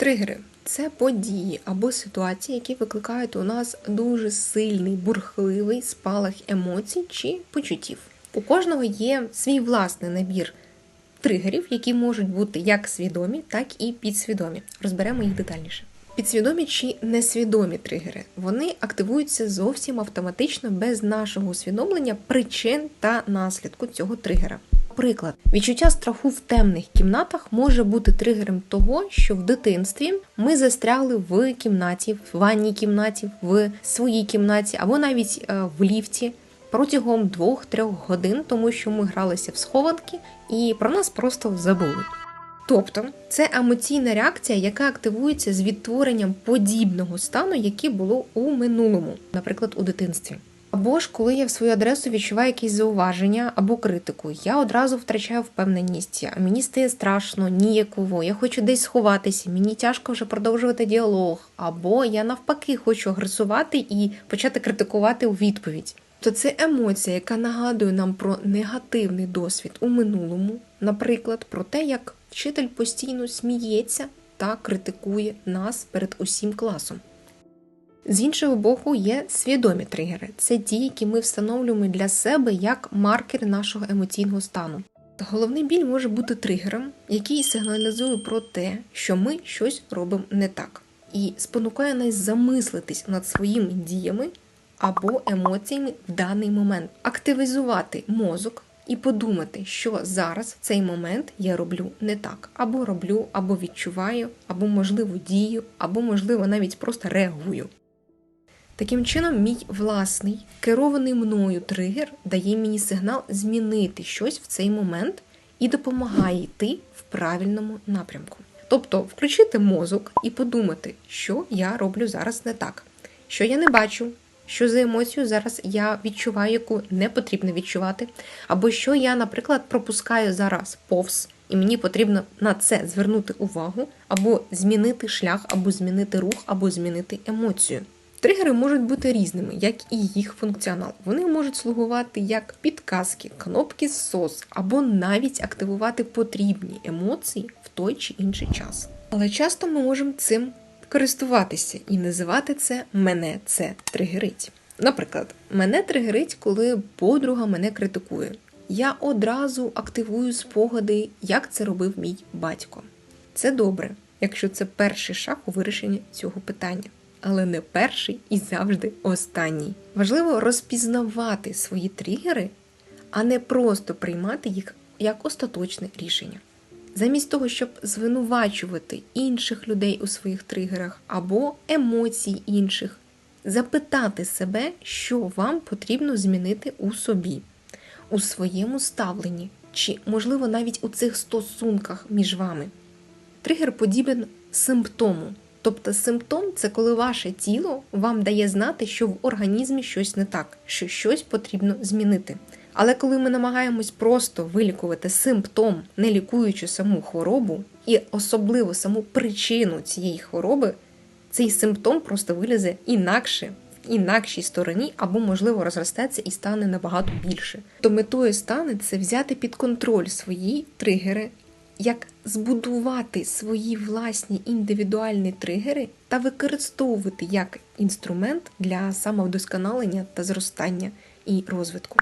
Тригери це події або ситуації, які викликають у нас дуже сильний, бурхливий спалах емоцій чи почуттів. У кожного є свій власний набір тригерів, які можуть бути як свідомі, так і підсвідомі. Розберемо їх детальніше. Підсвідомі чи несвідомі тригери вони активуються зовсім автоматично без нашого усвідомлення причин та наслідку цього тригера. Приклад, відчуття страху в темних кімнатах може бути тригером того, що в дитинстві ми застрягли в кімнаті, в ванній кімнаті, в своїй кімнаті або навіть е, в ліфті протягом 2-3 годин, тому що ми гралися в схованки і про нас просто забули. Тобто це емоційна реакція, яка активується з відтворенням подібного стану, яке було у минулому, наприклад, у дитинстві. Або ж коли я в свою адресу відчуваю якісь зауваження або критику, я одразу втрачаю впевненість, а мені стає страшно, ніяково, я хочу десь сховатися, мені тяжко вже продовжувати діалог, або я навпаки хочу агресувати і почати критикувати у відповідь. То це емоція, яка нагадує нам про негативний досвід у минулому, наприклад, про те, як вчитель постійно сміється та критикує нас перед усім класом. З іншого боку, є свідомі тригери. Це ті, які ми встановлюємо для себе як маркер нашого емоційного стану. Головний біль може бути тригером, який сигналізує про те, що ми щось робимо не так, і спонукає нас замислитись над своїми діями або емоціями в даний момент, активізувати мозок і подумати, що зараз в цей момент я роблю не так, або роблю, або відчуваю, або можливо дію, або можливо навіть просто реагую. Таким чином, мій власний керований мною тригер дає мені сигнал змінити щось в цей момент і допомагає йти в правильному напрямку. Тобто включити мозок і подумати, що я роблю зараз не так, що я не бачу, що за емоцію зараз я відчуваю, яку не потрібно відчувати, або що я, наприклад, пропускаю зараз повз, і мені потрібно на це звернути увагу, або змінити шлях, або змінити рух, або змінити емоцію. Тригери можуть бути різними, як і їх функціонал. Вони можуть слугувати як підказки, кнопки SOS, або навіть активувати потрібні емоції в той чи інший час. Але часто ми можемо цим користуватися і називати це мене це тригерить. Наприклад, мене тригерить, коли подруга мене критикує. Я одразу активую спогади, як це робив мій батько. Це добре, якщо це перший шаг у вирішенні цього питання але не перший і завжди останній. Важливо розпізнавати свої тригери, а не просто приймати їх як остаточне рішення. Замість того, щоб звинувачувати інших людей у своїх тригерах або емоцій інших, запитати себе, що вам потрібно змінити у собі, у своєму ставленні, чи, можливо, навіть у цих стосунках між вами. Тригер подібен симптому. Тобто симптом це коли ваше тіло вам дає знати, що в організмі щось не так, що щось потрібно змінити. Але коли ми намагаємось просто вилікувати симптом, не лікуючи саму хворобу, і особливо саму причину цієї хвороби, цей симптом просто вилізе інакше, в інакшій стороні, або, можливо, розростеться і стане набагато більше. То метою стане це взяти під контроль свої тригери як збудувати свої власні індивідуальні тригери та використовувати як інструмент для самовдосконалення та зростання і розвитку.